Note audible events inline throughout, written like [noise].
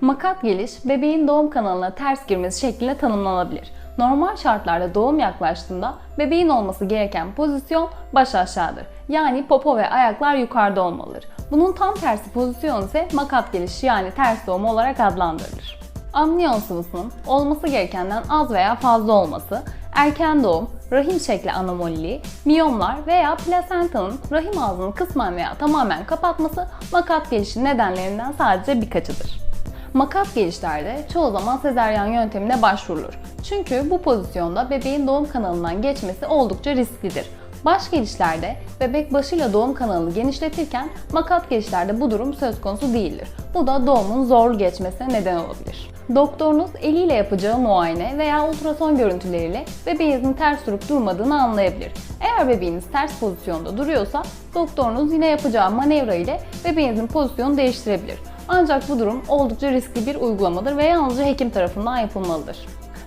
Makat geliş, bebeğin doğum kanalına ters girmesi şeklinde tanımlanabilir. Normal şartlarda doğum yaklaştığında bebeğin olması gereken pozisyon baş aşağıdır. Yani popo ve ayaklar yukarıda olmalıdır. Bunun tam tersi pozisyon ise makat gelişi yani ters doğum olarak adlandırılır. Amniyon sıvısının olması gerekenden az veya fazla olması, erken doğum, rahim şekli anomaliliği, miyomlar veya plasentanın rahim ağzını kısmen veya tamamen kapatması makat gelişi nedenlerinden sadece birkaçıdır. Makat gelişlerde çoğu zaman sezaryen yöntemine başvurulur. Çünkü bu pozisyonda bebeğin doğum kanalından geçmesi oldukça risklidir. Baş gelişlerde bebek başıyla doğum kanalını genişletirken makat gelişlerde bu durum söz konusu değildir. Bu da doğumun zorlu geçmesine neden olabilir. Doktorunuz eliyle yapacağı muayene veya ultrason görüntüleriyle bebeğinizin ters durup durmadığını anlayabilir. Eğer bebeğiniz ters pozisyonda duruyorsa doktorunuz yine yapacağı manevra ile bebeğinizin pozisyonunu değiştirebilir. Ancak bu durum oldukça riskli bir uygulamadır ve yalnızca hekim tarafından yapılmalıdır.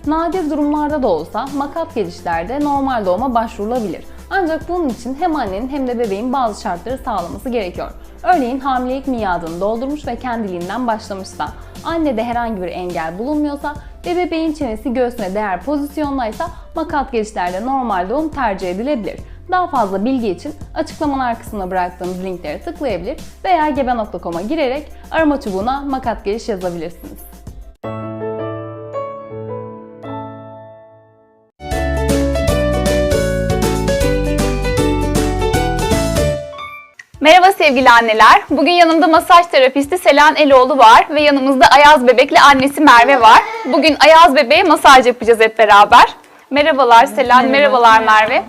Nadir durumlarda da olsa makat gelişlerde normal doğuma başvurulabilir. Ancak bunun için hem annenin hem de bebeğin bazı şartları sağlaması gerekiyor. Örneğin hamilelik miadını doldurmuş ve kendiliğinden başlamışsa, annede herhangi bir engel bulunmuyorsa ve bebeğin çenesi göğsüne değer pozisyondaysa makat gelişlerde normal doğum tercih edilebilir. Daha fazla bilgi için açıklamalar kısmına bıraktığımız linklere tıklayabilir veya gebe.com'a girerek arama çubuğuna makat geliş yazabilirsiniz. Merhaba sevgili anneler. Bugün yanımda masaj terapisti Selen Eloğlu var ve yanımızda Ayaz Bebek'le annesi Merve var. Bugün Ayaz Bebek'e masaj yapacağız hep beraber. Merhabalar Selen, merhabalar Merve.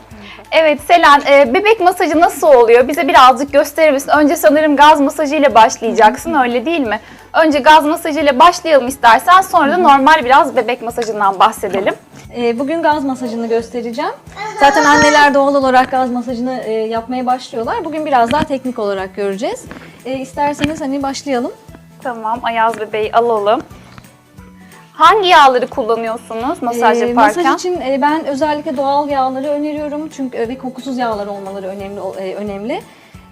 Evet Selen, e, bebek masajı nasıl oluyor? Bize birazcık gösterir misin? Önce sanırım gaz masajı ile başlayacaksın, öyle değil mi? Önce gaz masajı ile başlayalım istersen, sonra da normal biraz bebek masajından bahsedelim. Ee, Bugün gaz masajını göstereceğim. Zaten anneler doğal olarak gaz masajını e, yapmaya başlıyorlar. Bugün biraz daha teknik olarak göreceğiz. E, İsterseniz hani başlayalım. Tamam, Ayaz Bebeği alalım. Hangi yağları kullanıyorsunuz masaj Ee, yaparken? Masaj için e, ben özellikle doğal yağları öneriyorum. Çünkü e, ve kokusuz yağlar olmaları önemli. e, önemli.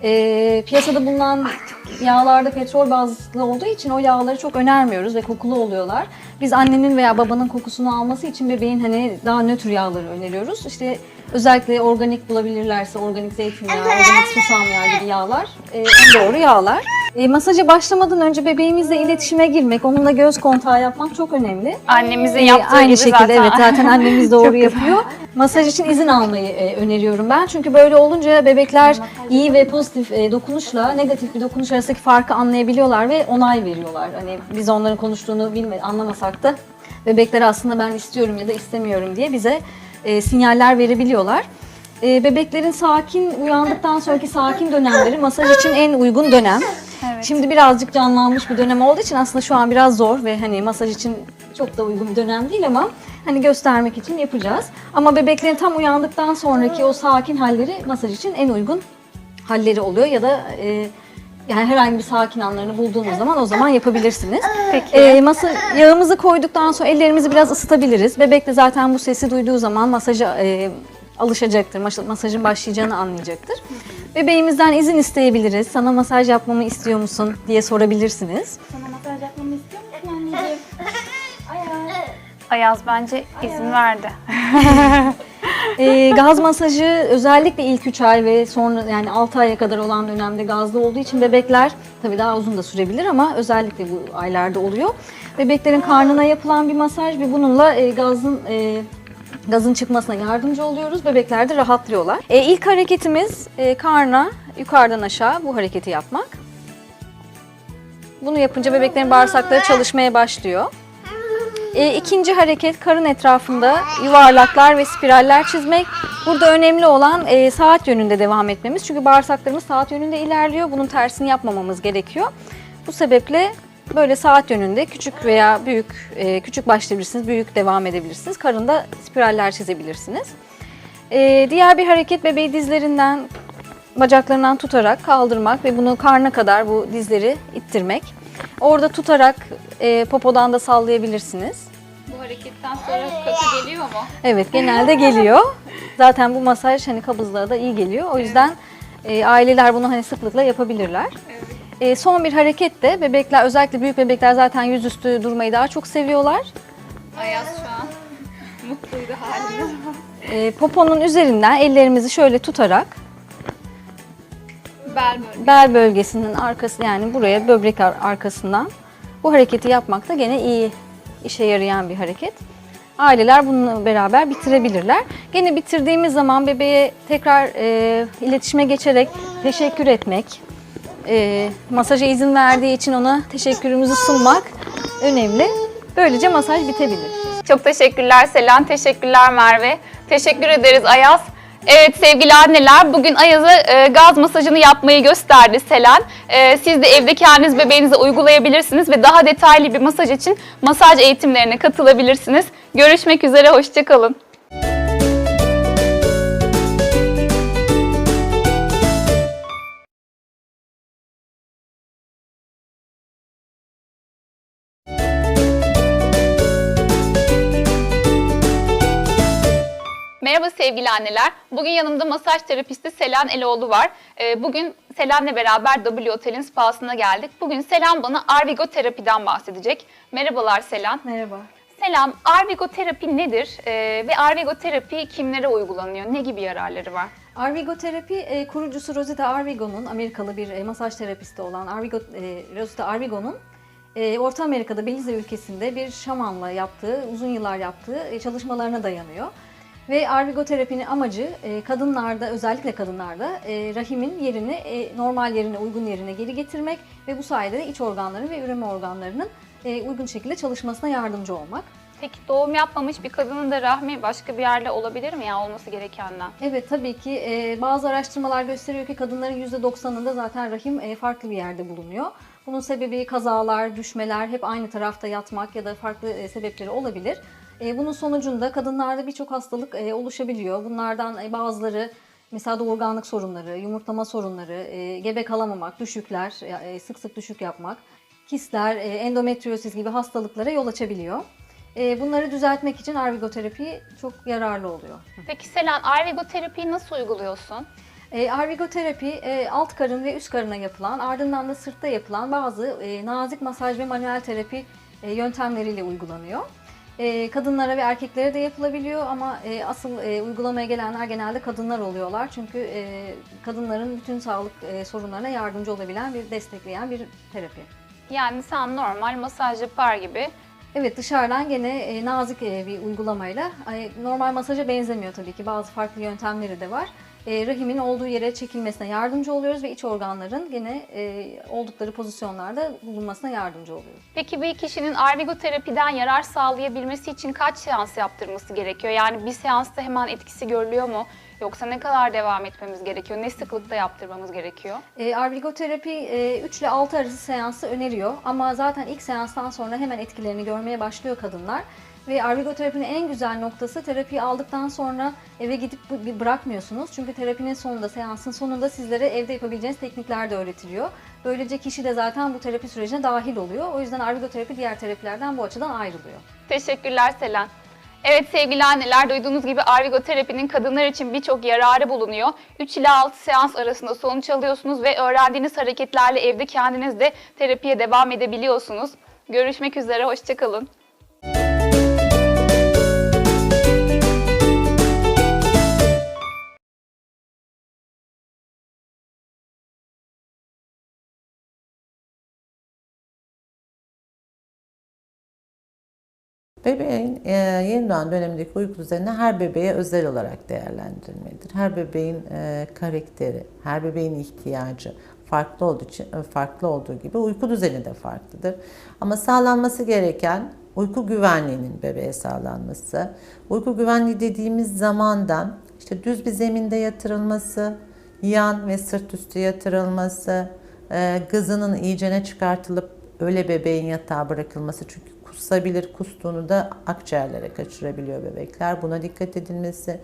E, piyasada bulunan yağlarda petrol bazlı olduğu için o yağları çok önermiyoruz ve kokulu oluyorlar. Biz annenin veya babanın kokusunu alması için bebeğin hani daha nötr yağları öneriyoruz. İşte özellikle organik bulabilirlerse organik zeytinyağı, organik susam yağı gibi yağlar e, en doğru yağlar. E, masaja başlamadan önce bebeğimizle iletişime girmek, onunla göz kontağı yapmak çok önemli. Annemizin Ee, yaptığı aynı gibi şekilde zaten. evet zaten annemiz [laughs] doğru yapıyor. Masaj için izin almayı e, öneriyorum ben. Çünkü böyle olunca bebekler iyi ve pozitif e, dokunuşla negatif bir dokunuş arasındaki farkı anlayabiliyorlar ve onay veriyorlar. Hani biz onların konuştuğunu bilme, anlamasak da bebekler aslında ben istiyorum ya da istemiyorum diye bize e, sinyaller verebiliyorlar. E, bebeklerin sakin uyandıktan sonraki sakin dönemleri masaj için en uygun dönem. Evet. Şimdi birazcık canlanmış bir dönem olduğu için aslında şu an biraz zor ve hani masaj için çok da uygun bir dönem değil ama hani göstermek için yapacağız. Ama bebeklerin tam uyandıktan sonraki o sakin halleri masaj için en uygun halleri oluyor ya da e, yani herhangi bir sakin anlarını bulduğunuz zaman o zaman yapabilirsiniz. Peki. E, masa, yağımızı koyduktan sonra ellerimizi biraz ısıtabiliriz. Bebek de zaten bu sesi duyduğu zaman masaja e, alışacaktır. Mas- Masajın başlayacağını anlayacaktır. Bebeğimizden izin isteyebiliriz. Sana masaj yapmamı istiyor musun diye sorabilirsiniz. [laughs] Ayaz bence izin verdi. [laughs] E, gaz masajı özellikle ilk 3 ay ve sonra yani 6 aya kadar olan dönemde gazlı olduğu için bebekler tabii daha uzun da sürebilir ama özellikle bu aylarda oluyor. Bebeklerin karnına yapılan bir masaj ve bununla e, gazın e, gazın çıkmasına yardımcı oluyoruz. Bebekler de rahatlıyorlar. E, ilk hareketimiz e, karna yukarıdan aşağı bu hareketi yapmak. Bunu yapınca bebeklerin bağırsakları çalışmaya başlıyor. E, ikinci hareket karın etrafında yuvarlaklar ve spiraller çizmek. Burada önemli olan e, saat yönünde devam etmemiz. Çünkü bağırsaklarımız saat yönünde ilerliyor. Bunun tersini yapmamamız gerekiyor. Bu sebeple böyle saat yönünde küçük veya büyük, e, küçük başlayabilirsiniz, büyük devam edebilirsiniz. Karında spiraller çizebilirsiniz. E, diğer bir hareket bebeği dizlerinden, bacaklarından tutarak kaldırmak ve bunu karna kadar bu dizleri ittirmek. Orada tutarak e, popodan da sallayabilirsiniz. Bu hareketten sonra katı geliyor mu? Evet genelde geliyor. Zaten bu masaj hani kabızlığa da iyi geliyor. O yüzden e, aileler bunu hani sıklıkla yapabilirler. E, son bir hareket de bebekler özellikle büyük bebekler zaten yüzüstü durmayı daha çok seviyorlar. Ayaz şu an mutluydu halinde. E, poponun üzerinden ellerimizi şöyle tutarak Bel bölgesi. bel bölgesinin arkası yani buraya böbrek ar- arkasından bu hareketi yapmak da gene iyi işe yarayan bir hareket. Aileler bununla beraber bitirebilirler. Gene bitirdiğimiz zaman bebeğe tekrar e, iletişime geçerek teşekkür etmek, e, masaja izin verdiği için ona teşekkürümüzü sunmak önemli. Böylece masaj bitebilir. Çok teşekkürler Selen, teşekkürler Merve. Teşekkür ederiz Ayaz. Evet sevgili anneler bugün Ayaz'a e, gaz masajını yapmayı gösterdi Selen. E, siz de evde kendiniz bebeğinize uygulayabilirsiniz ve daha detaylı bir masaj için masaj eğitimlerine katılabilirsiniz. Görüşmek üzere, hoşçakalın. Merhaba sevgili anneler. Bugün yanımda masaj terapisti Selen Eloğlu var. Ee, Bugün Selen'le beraber W Otel'in spasına geldik. Bugün Selen bana Arvigo terapiden bahsedecek. Merhabalar Selen. Merhaba. Selen, Arvigo terapi nedir Ee, ve Arvigo terapi kimlere uygulanıyor? Ne gibi yararları var? Arvigo terapi e, kurucusu Rosita Arvigo'nun Amerikalı bir e, masaj terapisti olan Arvigo, e, Rosita Arvigo'nun e, Orta Amerika'da Belize ülkesinde bir şamanla yaptığı, uzun yıllar yaptığı e, çalışmalarına dayanıyor. Ve Arvigo terapinin amacı e, kadınlarda, özellikle kadınlarda e, rahimin yerini e, normal yerine, uygun yerine geri getirmek ve bu sayede de iç organların ve üreme organlarının uygun şekilde çalışmasına yardımcı olmak. Peki doğum yapmamış bir kadının da rahmi başka bir yerde olabilir mi ya olması gerekenden? Evet tabii ki e, bazı araştırmalar gösteriyor ki kadınların %90'ında zaten rahim e, farklı bir yerde bulunuyor. Bunun sebebi kazalar, düşmeler, hep aynı tarafta yatmak ya da farklı e, sebepleri olabilir. E, bunun sonucunda kadınlarda birçok hastalık e, oluşabiliyor. Bunlardan e, bazıları mesela doğurganlık sorunları, yumurtlama sorunları, gebe kalamamak, düşükler, sık sık düşük yapmak, kistler, e, endometriosis gibi hastalıklara yol açabiliyor. Bunları düzeltmek için arvigoterapi çok yararlı oluyor. Peki Selen, Arvigo terapiyi nasıl uyguluyorsun? E, arvigoterapi e, alt karın ve üst karına yapılan, ardından da sırtta yapılan bazı e, nazik masaj ve manuel terapi e, yöntemleriyle uygulanıyor. E, kadınlara ve erkeklere de yapılabiliyor ama e, asıl e, uygulamaya gelenler genelde kadınlar oluyorlar. Çünkü e, kadınların bütün sağlık e, sorunlarına yardımcı olabilen bir destekleyen bir terapi. Yani sen normal masaj yapar gibi Evet dışarıdan gene e, nazik e, bir uygulamayla ay, normal masaja benzemiyor tabii ki bazı farklı yöntemleri de var. E, rahimin olduğu yere çekilmesine yardımcı oluyoruz ve iç organların gene e, oldukları pozisyonlarda bulunmasına yardımcı oluyoruz. Peki bir kişinin Arvigo terapiden yarar sağlayabilmesi için kaç seans yaptırması gerekiyor? Yani bir seansta hemen etkisi görülüyor mu? Yoksa ne kadar devam etmemiz gerekiyor? Ne sıklıkta yaptırmamız gerekiyor? E, arvigoterapi e, 3 ile 6 arası seansı öneriyor ama zaten ilk seanstan sonra hemen etkilerini görmeye başlıyor kadınlar. Ve arvigoterapinin en güzel noktası terapiyi aldıktan sonra eve gidip bir bırakmıyorsunuz. Çünkü terapinin sonunda, seansın sonunda sizlere evde yapabileceğiniz teknikler de öğretiliyor. Böylece kişi de zaten bu terapi sürecine dahil oluyor. O yüzden arvigoterapi diğer terapilerden bu açıdan ayrılıyor. Teşekkürler Selen. Evet sevgili anneler duyduğunuz gibi Arvigo terapinin kadınlar için birçok yararı bulunuyor. 3 ila 6 seans arasında sonuç alıyorsunuz ve öğrendiğiniz hareketlerle evde kendiniz de terapiye devam edebiliyorsunuz. Görüşmek üzere, hoşçakalın. Bebeğin e, yeni doğan dönemindeki uyku düzeni her bebeğe özel olarak değerlendirilmelidir. Her bebeğin e, karakteri, her bebeğin ihtiyacı farklı olduğu için e, farklı olduğu gibi uyku düzeni de farklıdır. Ama sağlanması gereken uyku güvenliğinin bebeğe sağlanması. Uyku güvenliği dediğimiz zamandan işte düz bir zeminde yatırılması, yan ve sırt üstü yatırılması, e, gızının iyicene çıkartılıp öyle bebeğin yatağa bırakılması çünkü kusabilir, kustuğunu da akciğerlere kaçırabiliyor bebekler. Buna dikkat edilmesi.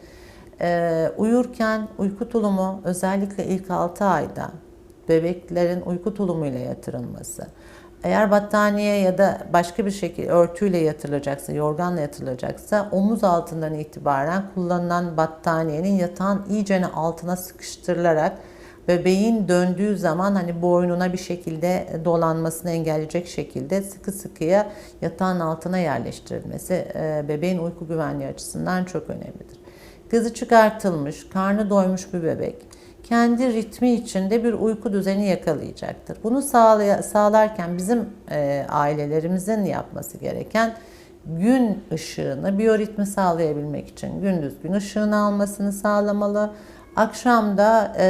Ee, uyurken uyku tulumu özellikle ilk 6 ayda bebeklerin uyku tulumuyla yatırılması. Eğer battaniye ya da başka bir şekilde örtüyle yatırılacaksa, yorganla yatırılacaksa omuz altından itibaren kullanılan battaniyenin yatağın iyicene altına sıkıştırılarak bebeğin döndüğü zaman hani boynuna bir şekilde dolanmasını engelleyecek şekilde sıkı sıkıya yatağın altına yerleştirilmesi e, bebeğin uyku güvenliği açısından çok önemlidir. Gızı çıkartılmış, karnı doymuş bir bebek kendi ritmi içinde bir uyku düzeni yakalayacaktır. Bunu sağlarken bizim e, ailelerimizin yapması gereken gün ışığını, biyoritmi sağlayabilmek için gündüz gün ışığını almasını sağlamalı. Akşam da e,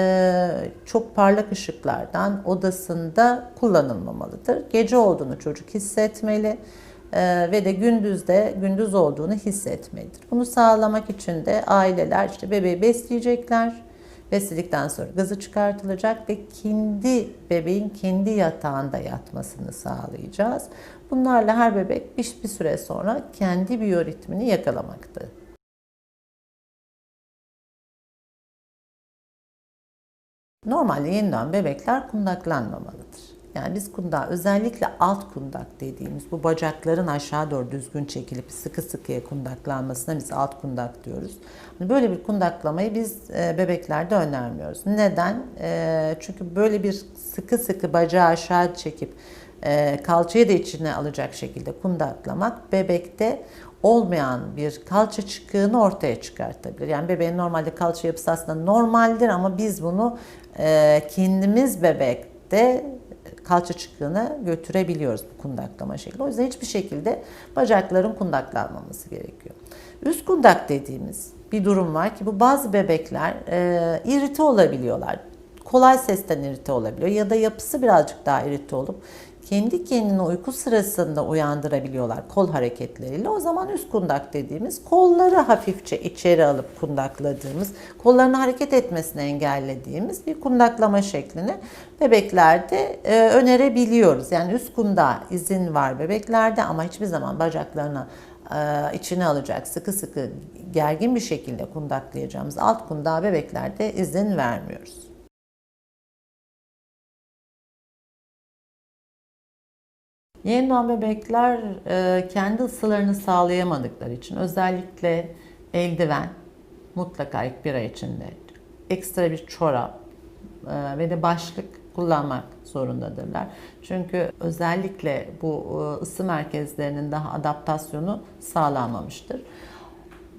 çok parlak ışıklardan odasında kullanılmamalıdır. Gece olduğunu çocuk hissetmeli e, ve de gündüzde gündüz olduğunu hissetmelidir. Bunu sağlamak için de aileler işte bebeği besleyecekler. Besledikten sonra gazı çıkartılacak ve kendi bebeğin kendi yatağında yatmasını sağlayacağız. Bunlarla her bebek bir, bir süre sonra kendi biyoritmini yakalamaktadır. Normalde yeni doğan bebekler kundaklanmamalıdır. Yani biz kundağı özellikle alt kundak dediğimiz bu bacakların aşağı doğru düzgün çekilip sıkı sıkıya kundaklanmasına biz alt kundak diyoruz. Hani Böyle bir kundaklamayı biz e, bebeklerde önermiyoruz. Neden? E, çünkü böyle bir sıkı sıkı bacağı aşağı çekip e, kalçayı da içine alacak şekilde kundaklamak bebekte olmayan bir kalça çıkığını ortaya çıkartabilir. Yani bebeğin normalde kalça yapısı aslında normaldir ama biz bunu e, kendimiz bebekte kalça çıkığına götürebiliyoruz bu kundaklama şekli. O yüzden hiçbir şekilde bacakların kundaklanmaması gerekiyor. Üst kundak dediğimiz bir durum var ki bu bazı bebekler e, irite olabiliyorlar. Kolay sesten irite olabiliyor ya da yapısı birazcık daha irite olup kendi kendini uyku sırasında uyandırabiliyorlar kol hareketleriyle. O zaman üst kundak dediğimiz kolları hafifçe içeri alıp kundakladığımız, kollarını hareket etmesini engellediğimiz bir kundaklama şeklini bebeklerde e, önerebiliyoruz. Yani üst kundağa izin var bebeklerde ama hiçbir zaman bacaklarına e, içine alacak sıkı sıkı gergin bir şekilde kundaklayacağımız alt kundağa bebeklerde izin vermiyoruz. Yeni doğan bebekler e, kendi ısılarını sağlayamadıkları için özellikle eldiven mutlaka ilk bir ay içinde ekstra bir çorap e, ve de başlık kullanmak zorundadırlar. Çünkü özellikle bu e, ısı merkezlerinin daha adaptasyonu sağlanmamıştır.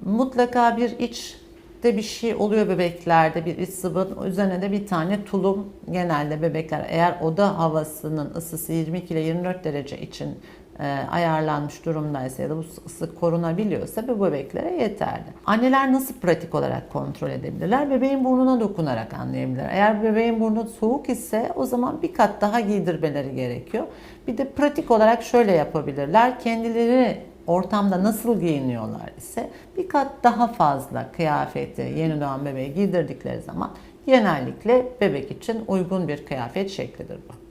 Mutlaka bir iç de bir şey oluyor bebeklerde bir iç sıvı üzerine de bir tane tulum genelde bebekler eğer oda havasının ısısı 22 ile 24 derece için e, ayarlanmış durumdaysa ya da bu ısı korunabiliyorsa bu bebeklere yeterli. Anneler nasıl pratik olarak kontrol edebilirler? Bebeğin burnuna dokunarak anlayabilirler. Eğer bebeğin burnu soğuk ise o zaman bir kat daha giydirmeleri gerekiyor. Bir de pratik olarak şöyle yapabilirler. Kendileri ortamda nasıl giyiniyorlar ise bir kat daha fazla kıyafeti yeni doğan bebeğe giydirdikleri zaman genellikle bebek için uygun bir kıyafet şeklidir bu.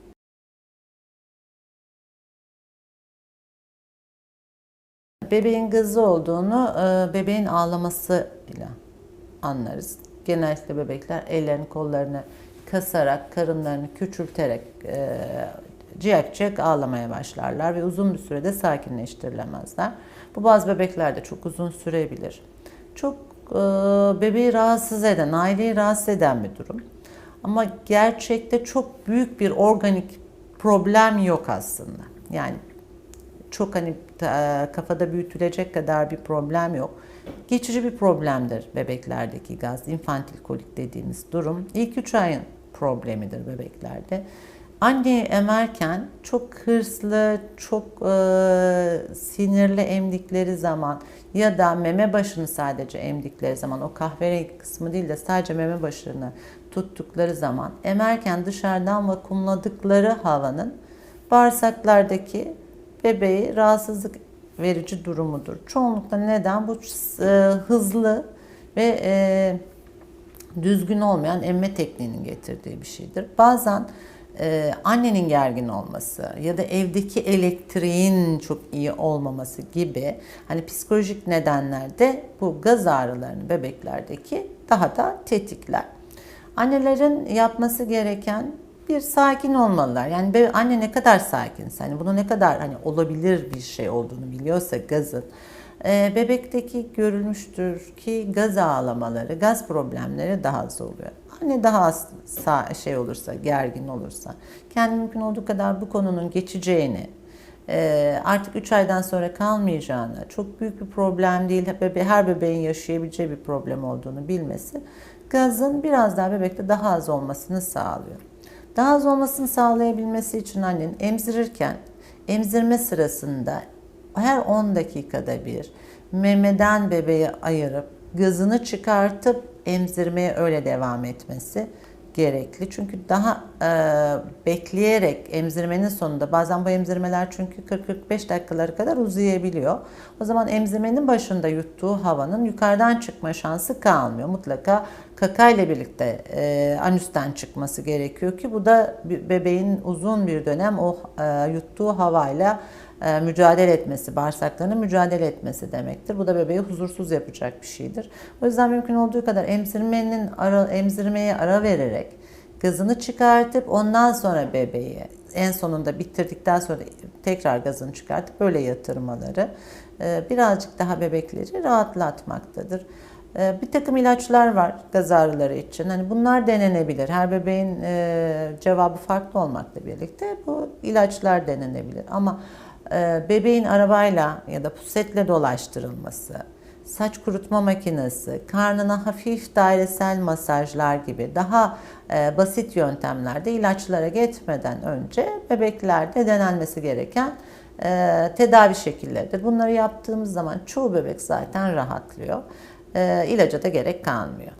Bebeğin gızı olduğunu e, bebeğin ağlamasıyla anlarız. Genellikle bebekler ellerini kollarını kasarak, karınlarını küçülterek ciyak ciyak ağlamaya başlarlar ve uzun bir sürede sakinleştirilemezler. Bu bazı bebeklerde çok uzun sürebilir. Çok e, bebeği rahatsız eden, aileyi rahatsız eden bir durum. Ama gerçekte çok büyük bir organik problem yok aslında. Yani çok hani e, kafada büyütülecek kadar bir problem yok. Geçici bir problemdir bebeklerdeki gaz, infantil kolik dediğimiz durum. İlk 3 ayın problemidir bebeklerde. Anneyi emerken çok hırslı, çok e, sinirli emdikleri zaman ya da meme başını sadece emdikleri zaman o kahverengi kısmı değil de sadece meme başını tuttukları zaman emerken dışarıdan vakumladıkları havanın bağırsaklardaki bebeği rahatsızlık verici durumudur. Çoğunlukla neden? Bu e, hızlı ve e, düzgün olmayan emme tekniğinin getirdiği bir şeydir. Bazen e, annenin gergin olması ya da evdeki elektriğin çok iyi olmaması gibi hani psikolojik nedenlerde bu gaz ağrılarını bebeklerdeki daha da tetikler. Annelerin yapması gereken bir sakin olmalılar. Yani anne ne kadar sakinse, hani bunu ne kadar hani olabilir bir şey olduğunu biliyorsa gazın E, bebekteki görülmüştür ki gaz ağlamaları, gaz problemleri daha az oluyor. Anne daha az sa- şey olursa, gergin olursa, kendi mümkün olduğu kadar bu konunun geçeceğini, e, artık 3 aydan sonra kalmayacağını, çok büyük bir problem değil, her bebeğin yaşayabileceği bir problem olduğunu bilmesi, gazın biraz daha bebekte daha az olmasını sağlıyor. Daha az olmasını sağlayabilmesi için annenin emzirirken, emzirme sırasında her 10 dakikada bir memeden bebeği ayırıp gazını çıkartıp emzirmeye öyle devam etmesi gerekli. Çünkü daha e, bekleyerek emzirmenin sonunda bazen bu emzirmeler çünkü 40-45 dakikalara kadar uzayabiliyor. O zaman emzirmenin başında yuttuğu havanın yukarıdan çıkma şansı kalmıyor. Mutlaka kaka ile birlikte e, anüsten çıkması gerekiyor ki bu da bebeğin uzun bir dönem o e, yuttuğu havayla mücadele etmesi, bağırsaklarının mücadele etmesi demektir. Bu da bebeği huzursuz yapacak bir şeydir. O yüzden mümkün olduğu kadar emzirmenin ara, emzirmeye ara vererek gazını çıkartıp ondan sonra bebeği en sonunda bitirdikten sonra tekrar gazını çıkartıp böyle yatırmaları e, birazcık daha bebekleri rahatlatmaktadır. E, Bir takım ilaçlar var gaz ağrıları için. Hani bunlar denenebilir. Her bebeğin e, cevabı farklı olmakla birlikte bu ilaçlar denenebilir. Ama e, bebeğin arabayla ya da pusetle dolaştırılması, saç kurutma makinesi, karnına hafif dairesel masajlar gibi daha e, basit yöntemlerde ilaçlara geçmeden önce bebeklerde denenmesi gereken e, tedavi şekilleridir. Bunları yaptığımız zaman çoğu bebek zaten rahatlıyor. E, ilaca da gerek kalmıyor.